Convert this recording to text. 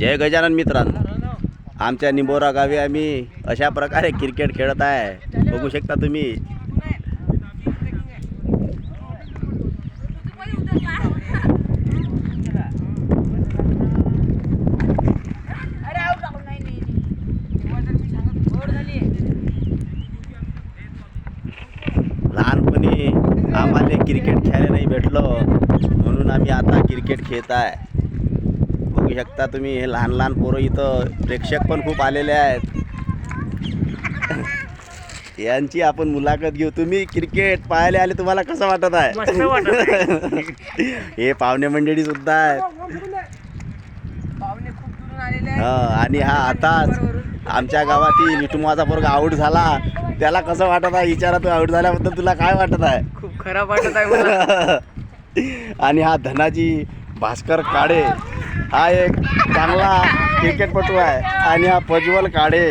जय गजानन मित्रांनो. आमच्या निंबोरा गावी आम्ही अशा प्रकारे क्रिकेट खेळत आहे. बघू शकता तुम्ही. लहानपणी आम्हाला क्रिकेट खेळायला नाही भेटलं. म्हणून आम्ही आता क्रिकेट खेळत आहे. बघू शकता तुम्ही. हे लहान लहान पोरं इथं प्रेक्षक पण खूप आलेले आहेत. यांची आपण मुलाखत घेऊ. तुम्ही क्रिकेट पाहायला आले तुम्हाला कसं वाटत आहे? हे पाहुणे मंडळी सुद्धा आहेत. पाहुणे खूप दुरून आलेले आहेत. हा आणि हा आताच आमच्या गावातील विटुमाचा पोरगा आऊट झाला. त्याला कसं वाटत आहे? विचारा तू आऊट झाल्याबद्दल तुला काय वाटत आहे? खूप खराब वाटत आहे मला. आणि हा धनाजी भास्कर काळे हा एक चांगला क्रिकेटपटू आहे आणि हा प्रज्वल काळे